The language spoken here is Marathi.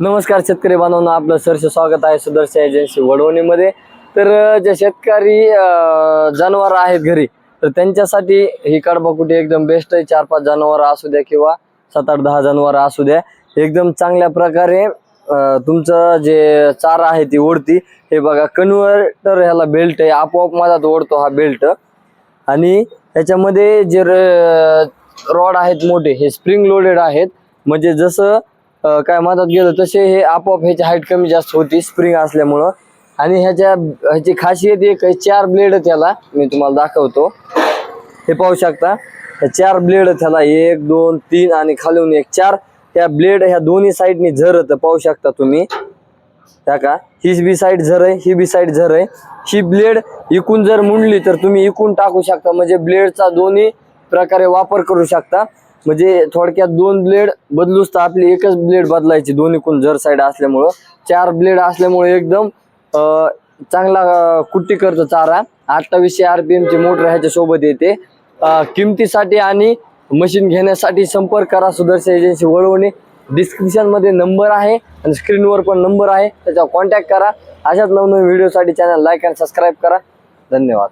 नमस्कार शेतकरी बांधवांनो आपलं सरसे स्वागत आहे सुदर्शन एजन्सी वडवणीमध्ये. तर जे शेतकरी जनावर आहेत घरी तर त्यांच्यासाठी ही कडबाकुटी एकदम बेस्ट आहे. चार पाच जनावर असू द्या किंवा सात आठ दहा जनावर असू द्या. एकदम चांगल्या प्रकारे तुमचं जे चारा आहे ती ओढती. हे बघा कन्व्हर्टर ह्याला बेल्ट आहे. आपोआप मधात ओढतो हा बेल्ट आणि त्याच्यामध्ये जे रॉड आहेत मोठे हे स्प्रिंग लोडेड आहेत. म्हणजे जसं काय मधात गेलं तसे हे आपोआप ह्याची हाईट कमी जास्त होती स्प्रिंग असल्यामुळं. आणि ह्याच्या ह्याची खासियत एक आहे चार ब्लेड त्याला मी तुम्हाला दाखवतो. हे पाहू शकता चार ब्लेड त्याला एक दोन तीन आणि खालून एक चार. त्या ब्लेड ह्या दोन्ही साईडनी झरत पाहू शकता तुम्ही. त्या का ही बी साईड झर आहे ही बी साईड झर आहे. ही ब्लेड इकून जर मुंडली तर तुम्ही इकून टाकू शकता. म्हणजे ब्लेडचा दोन्ही प्रकारे वापर करू शकता. म्हणजे थोडक्यात दोन ब्लेड बदलूच तर आपली एकच ब्लेड बदलायची दोन्ही कोण जर साईड असल्यामुळं. चार ब्लेड असल्यामुळे एकदम चांगला कुट्टी करतो चारा. अठ्ठावीसशे आर पी एमची मोटर ह्याच्या सोबत येते किमतीसाठी आणि मशीन घेण्यासाठी संपर्क करा सुदर्शन एजन्सी वळवणे. डिस्क्रिप्शनमध्ये नंबर आहे आणि स्क्रीनवर पण नंबर आहे. त्याच्यावर कॉन्टॅक्ट करा. अशाच नवनवीन व्हिडिओसाठी चॅनल लाईक आणि सबस्क्राईब करा. धन्यवाद.